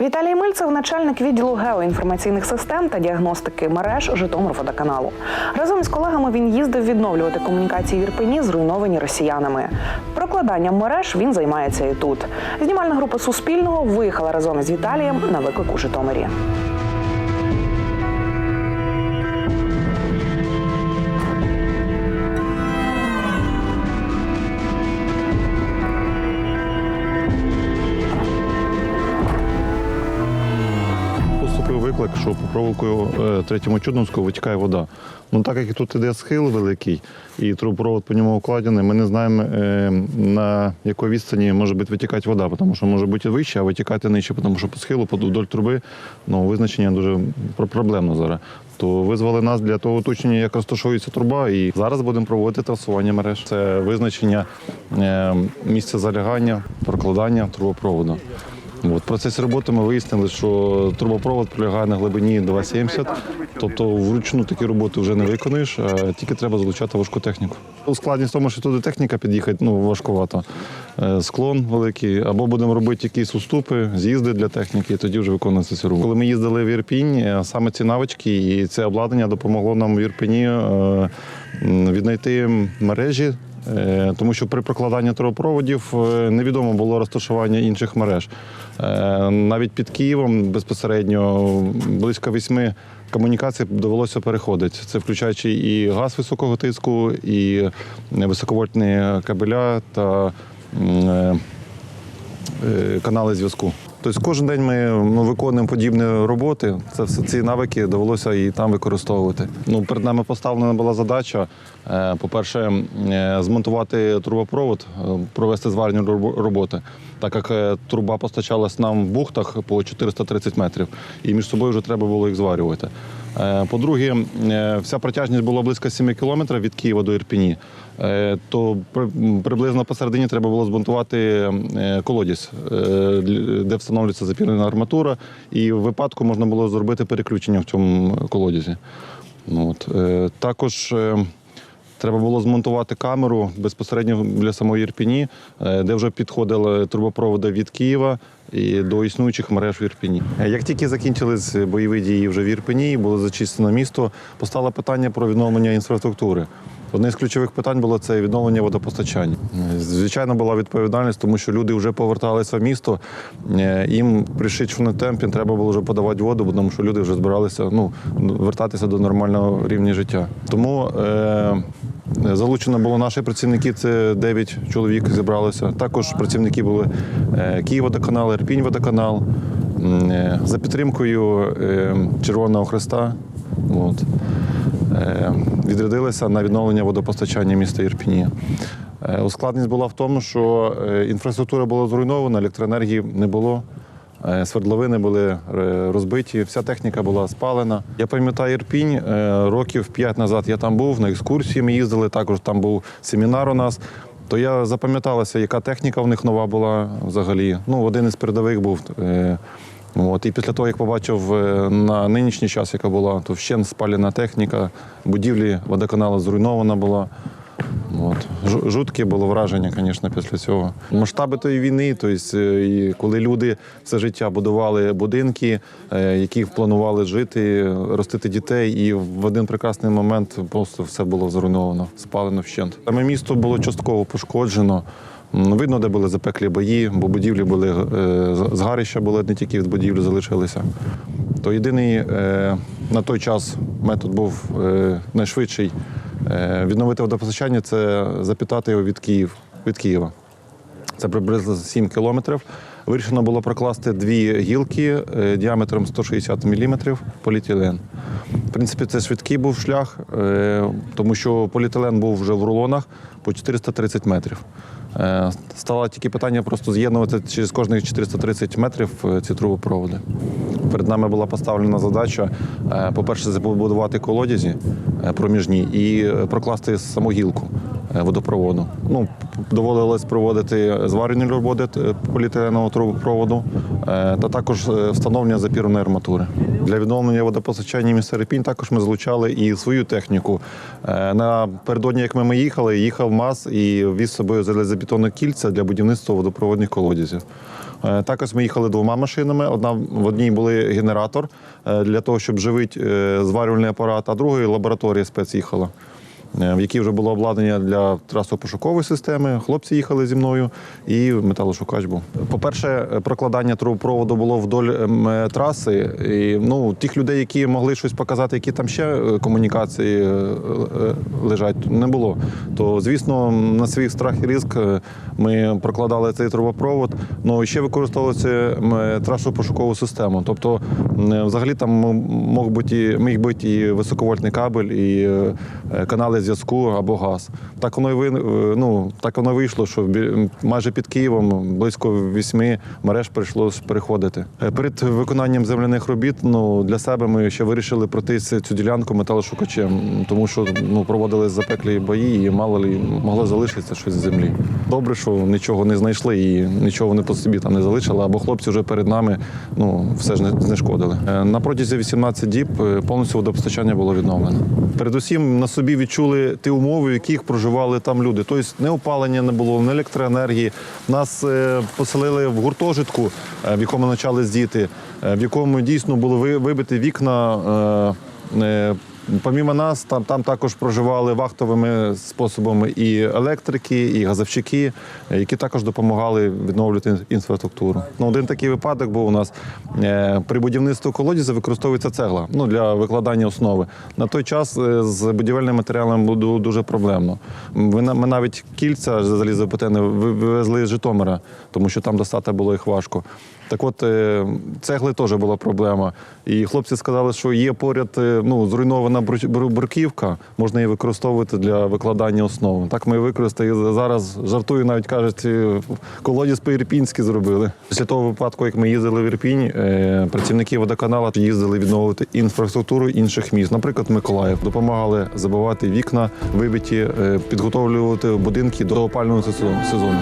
Віталій Мильцев, начальник відділу геоінформаційних систем та діагностики мереж Житомирводоканалу. Разом з колегами він їздив відновлювати комунікації в Ірпені, зруйновані росіянами. Прокладанням мереж він займається і тут. Знімальна група Суспільного виїхала разом із Віталієм на виклик у Житомирі. Виклик, що по провулку е, третьому Чудновську витікає вода. Ну так як тут іде схил великий і трубопровод по ньому укладений, ми не знаємо е, на якій відстані може бути витікати вода, тому що може бути вище, а витікати нижче, тому що по схилу, вдоль труби, ну визначення дуже про- проблемно зараз. То визвали нас для того уточнення, як розташовується труба, і зараз будемо проводити трасування мереж. Це визначення е, місця залягання, прокладання трубопроводу. От, процесі роботи ми вияснили, що трубопровод пролягає на глибині 2,70, тобто вручну такі роботи вже не виконуєш, а тільки треба залучати важку техніку. Складність в тому, що туди техніка під'їхати ну, важкувато. Е, Склон великий, або будемо робити якісь уступи, з'їзди для техніки, і тоді вже виконується ці роботи. Коли ми їздили в Ірпінь, е, саме ці навички і це обладнання допомогло нам в Ірпені е, віднайти мережі Тому що при прокладанні трубопроводів е, невідомо було розташування інших мереж. Е, Навіть під Києвом безпосередньо близько восьми комунікацій довелося переходити. Це включаючи і газ високого тиску, і високовольтні кабеля та е, е, канали зв'язку. Тобто кожен день ми ну, виконуємо подібні роботи. Це все ці навики довелося і там використовувати. Ну, перед нами поставлена була задача. е, По-перше, е, змонтувати трубопровод, е, провести зварні роботи, так як труба постачалась нам в бухтах по 430 метрів, і між собою вже треба було їх зварювати. Е, По-друге, е, вся протяжність була близько 7 кілометрів від Києва до Ірпіні. Е, То приблизно посередині треба було збунтувати колодязь, де встановлюється запірнена арматура, і в випадку можна було зробити переключення в цьому колодязі. Ну, от. Також треба було змонтувати камеру безпосередньо для самої Ірпіні, е, де вже підходили трубопроводи від Києва і до існуючих мереж в Ірпіні. Е, Як тільки закінчились бойові дії вже в Ірпіні, було зачистено місто, постало питання про відновлення інфраструктури. Одне з ключових питань було це відновлення водопостачання. Звичайно, була відповідальність, тому що люди вже поверталися в місто. е, Їм при шичному темпі треба було вже подавати воду, тому що люди вже збиралися ну, вертатися до нормального рівня життя. Тому е, залучено було наші працівники, це 9 чоловік зібралося. Також працівники були е, Київводоканал, Ірпінь-водоканал, е, за підтримкою Червоного Христа. От відрядилися на відновлення водопостачання міста Ірпіні. Е, Ускладність була в тому, що е, інфраструктура була зруйнована, електроенергії не було. е, Свердловини були е, розбиті, вся техніка була спалена. Я пам'ятаю Ірпінь, е, років п'ять назад я там був, на екскурсії ми їздили, також там був семінар у нас. То я запам'яталася, яка техніка в них нова була взагалі. Ну, один із передових був. От, і після того, як побачив е, на нинішній час, яка була, то вщен спалена техніка, будівлі водоканалу зруйнована була. От. Жутке було враження, звісно, після цього. Масштаби тої війни, тобто, коли люди все життя будували будинки, е, які планували жити, ростити дітей, і в один прекрасний момент просто все було зруйновано, спалено вщент. Саме місто було частково пошкоджено. Видно, де були запеклі бої, бо будівлі були е, згарища були не тільки від будівлі залишилися. То єдиний на той час метод був найшвидший відновити водопостачання це запитати його від Київ від Києва. Це приблизно 7 кілометрів. Вирішено було прокласти дві гілки е, діаметром 160 мм поліетилен. В принципі, це швидкий був шлях, е, тому що поліетилен був вже в рулонах по 430 метрів. Е, Стало тільки питання просто з'єднувати через кожних 430 метрів е, ці трубопроводи. Перед нами була поставлена задача, е, по-перше, побудувати колодязі проміжні і прокласти саму гілку водопроводу. Ну, доводилось проводити зварювальні роботи поліетиленового трубопроводу та також встановлення запірної арматури. Для відновлення водопостачання міста Репінь також ми залучали і свою техніку. Е, Напередодні, як ми, їхали, їхав МАЗ і віз з собою залізобетонне кільця для будівництва водопроводних колодязів. Е, Також ми їхали двома машинами. Одна в одній були генератор е, для того, щоб живити зварювальний апарат, а другої лабораторія спец їхала. е, В якій вже було обладнання для трасопошукової системи. Хлопці їхали зі мною, і металошукач був. По-перше, е, прокладання трубопроводу було вдоль ем, е, траси. І, ну, тих людей, які могли щось показати, які там ще е, комунікації е, е, лежать, не було. То, звісно, на свій страх і ризик е, ми прокладали цей трубопровод. Ну і ще використовувалася м, е, трасопошукову систему. Тобто, взагалі там мог бути міг бути і високовольтний кабель, і е, е, канали зв'язку або газ. Так воно і ви- е, ну, так воно вийшло, що майже під Києвом близько вісьми мереж прийшлось переходити. Е, Перед виконанням земляних робіт ну, для себе ми ще вирішили пройтися цю ділянку металошукачем, тому що ну, проводили запеклі бої і мало ли могло залишитися щось з землі. Добре, що нічого не знайшли і нічого вони по собі там не залишили, або хлопці вже перед нами ну, все ж не знешкодили. Е, На протязі 18 діб повністю водопостачання було відновлено. Передусім на собі відчули ті умови, в яких проживали там люди. Тобто не опалення не було, не електроенергії. Нас е, поселили в гуртожитку, е, в якому навчались діти, е, в якому дійсно були ви- вибиті вікна. Помімо нас, там, там також проживали вахтовими способами і електрики, і газовщики, які також допомагали відновлювати інфраструктуру. Ну, один такий випадок був у нас е, при будівництві колодязя використовується цегла ну, для викладання основи. На той час е, з будівельним матеріалом було дуже проблемно. Ми, навіть кільця залізобетонні вивезли з Житомира, тому що там достати було їх важко. Так от е, цегли теж була проблема. І хлопці сказали, що є поряд ну, зруйнована бру- бруківка, можна її використовувати для викладання основи. Так ми використали. Зараз жартую, навіть кажуть, е, колодязь по-ірпінськи зробили. Після того випадку, як ми їздили в Ірпінь, е, працівники водоканалу їздили відновити інфраструктуру інших міст, наприклад, Миколаїв, допомагали забивати вікна, вибиті, е, підготовлювати будинки до опального сезону.